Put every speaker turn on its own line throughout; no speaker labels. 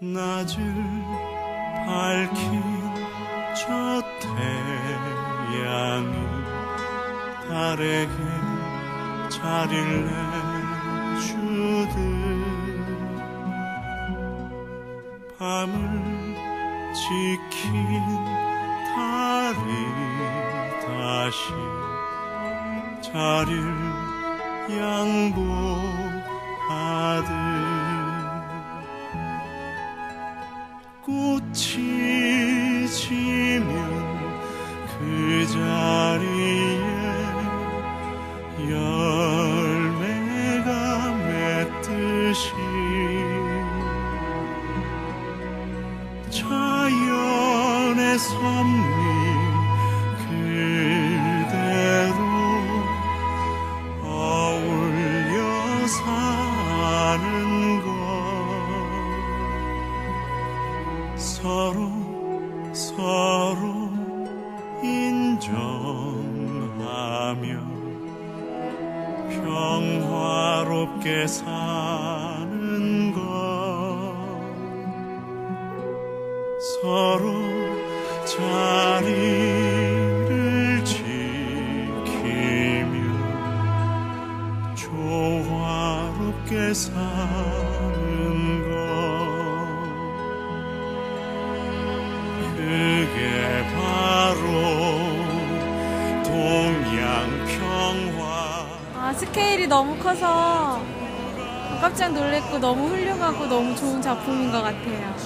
낮을 밝힌 저 태양이 달에게 자리를 내주듯 밤을 지킨 달이 다시 자리를 양보하듯 꽃이 지면 그 자리에 열매가 맺듯이 자연의 섭리 서로 서로 인정하며 평화롭게 사는 것. 서로 자리를 지키며 조화롭게 사
스케일이 너무 커서 깜짝 놀랐고 너무 훌륭하고 너무 좋은 작품인 것 같아요.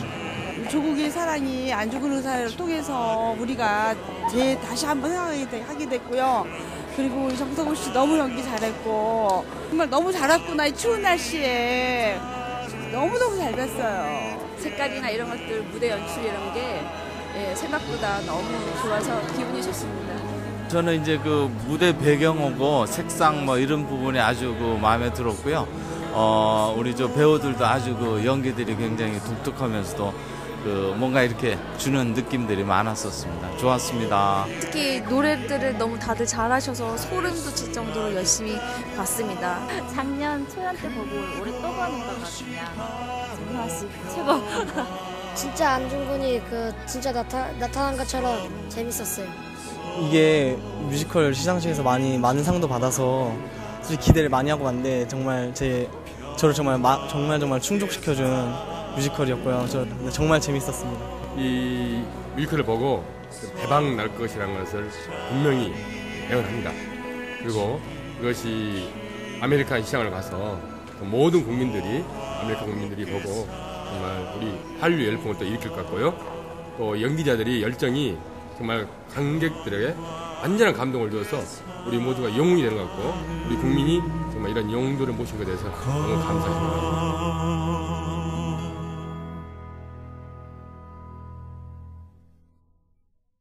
조국의 사랑이 안 죽은 의사를 통해서 우리가 재 다시 한번 생각하게 됐고요. 그리고 우리 정성호 씨 너무 연기 잘했고 정말 너무 잘했구나 이 추운 날씨에 너무너무 잘 됐어요.
색깔이나 이런 것들 무대 연출 이런 게 예, 생각보다 너무 좋아서 기분이 좋습니다.
저는 이제 그 무대 배경하고 색상 뭐 이런 부분이 아주 그 마음에 들었고요. 어, 우리 저 배우들도 아주 그 연기들이 굉장히 독특하면서도 그 뭔가 이렇게 주는 느낌들이 많았었습니다. 좋았습니다.
특히 노래들을 너무 다들 잘하셔서 소름 돋을 정도로 열심히 봤습니다.
작년 초연 때 보고 올해 또 보는 거거든요. 정말 씨 최고.
진짜 안중근이 그 진짜 나타, 나타난 것처럼 재밌었어요.
이게 뮤지컬 시상식에서 많이 많은 상도 받아서 사실 기대를 많이 하고 왔는데 정말 제 저를 정말 마- 정말 정말 충족시켜준 뮤지컬이었고요. 저 정말 재밌었습니다.
이 뮤지컬을 보고 대박 날 것이라는 것을 분명히 예언합니다. 그리고 그것이 아메리칸 시장을 가서 모든 국민들이 아메리칸 국민들이 보고 정말 우리 한류 열풍을 또 일으킬 것 같고요. 또 연기자들이 열정이 정말 관객들에게 완전한 감동을 주어서 우리 모두가 영웅이 되는 것 같고 우리 국민이 정말 이런 영웅들을 모신 것에 대해서 너무 감사합니다.